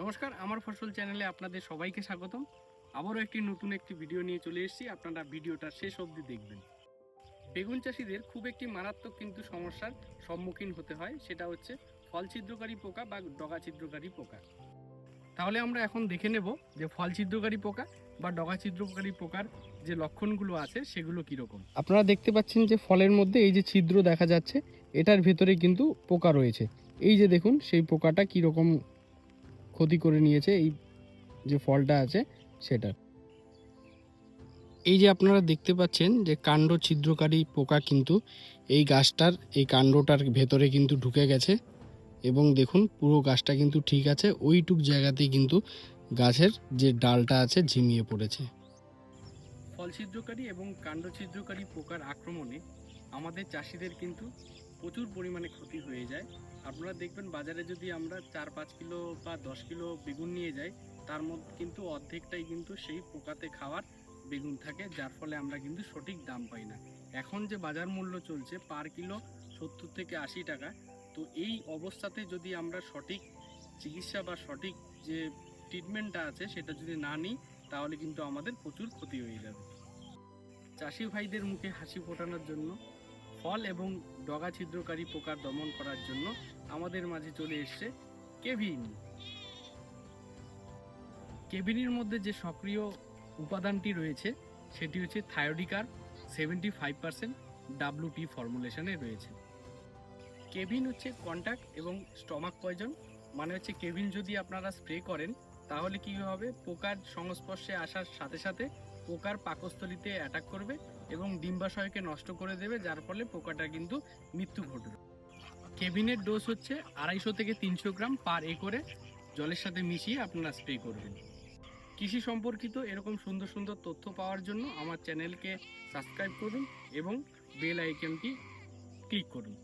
নমস্কার, আমার ফসল চ্যানেলে আপনাদের সবাইকে স্বাগতম। আবারও একটি নতুন একটি ভিডিও নিয়ে চলে এসেছি, আপনারা ভিডিওটা শেষ অবধি দেখবেন। বেগুন চাষিদের খুব একটি মারাত্মক কিন্তু সমস্যার সম্মুখীন হতে হয়, সেটা হচ্ছে ফল ছিদ্রকারী পোকা বা ডগা ছিদ্রকারী পোকা। তাহলে আমরা এখন দেখে নেব যে ফল ছিদ্রকারী পোকা বা ডগা ছিদ্রকারী পোকার যে লক্ষণগুলো আছে, সেগুলো কীরকম। আপনারা দেখতে পাচ্ছেন যে ফলের মধ্যে এই যে ছিদ্র দেখা যাচ্ছে, এটার ভেতরে কিন্তু পোকা রয়েছে। এই যে দেখুন, সেই পোকাটা কীরকম ক্ষতি করে নিয়েছে এই যে ফলটা আছে সেটা। এই যে আপনারা দেখতে পাচ্ছেন যে কাণ্ড ছিদ্রকারী পোকা কিন্তু এই গাছটার, এই কাণ্ডটার ভেতরে কিন্তু ঢুকে গেছে এবং দেখুন পুরো গাছটা কিন্তু ঠিক আছে, ওইটুক জায়গাতেই কিন্তু গাছের যে ডালটা আছে ঝিমিয়ে পড়েছে। ফল ছিদ্রকারী এবং কাণ্ড ছিদ্রকারী পোকার আক্রমণে আমাদের চাষিদের কিন্তু প্রচুর পরিমাণে ক্ষতি হয়ে যায়। আপনারা দেখবেন বাজারে যদি আমরা চার, পাঁচ কিলো বা দশ কিলো বেগুন নিয়ে যাই, তার মধ্যে কিন্তু অর্ধেকটাই কিন্তু সেই পোকাতে খাওয়ার বেগুন থাকে, যার ফলে আমরা কিন্তু সঠিক দাম পাই না। এখন যে বাজার মূল্য চলছে পার কিলো সত্তর থেকে আশি টাকা, তো এই অবস্থাতে যদি আমরা সঠিক চিকিৎসা বা সঠিক যে ট্রিটমেন্টটা আছে, সেটা যদি না নিই, তাহলে কিন্তু আমাদের প্রচুর ক্ষতি হয়ে যাবে। চাষি ভাইদের মুখে হাসি ফোটানোর জন্য ফল এবং ডগা ছিদ্রকারী পোকা দমন করার জন্য আমাদের মাঝে চলে এসছে কেভিন। কেভিনের মধ্যে যে সক্রিয় উপাদানটি রয়েছে, সেটি হচ্ছে thiodicarb seventy five percent WT ফর্মুলেশনে রয়েছে। কেভিন হচ্ছে কন্ট্যাক্ট এবং স্টমাক পয়জন মানে হচ্ছে কেভিন যদি আপনারা স্প্রে করেন, তাহলে কী হবে? পোকার সংস্পর্শে আসার সাথে সাথে পোকার পাকস্থলিতে অ্যাটাক করবে এবং ডিম্বাশয়কে নষ্ট করে দেবে, যার ফলে পোকাটা কিন্তু মৃত্যু ঘটবে। কেভিনের ডোজ হচ্ছে আড়াইশো থেকে তিনশো গ্রাম পার একরে। জলের সাথে মিশিয়ে আপনারা স্প্রে করবেন। কৃষি সম্পর্কিত এরকম সুন্দর সুন্দর তথ্য পাওয়ার জন্য আমার চ্যানেলকে সাবস্ক্রাইব করুন এবং বেল আইকনটি ক্লিক করুন।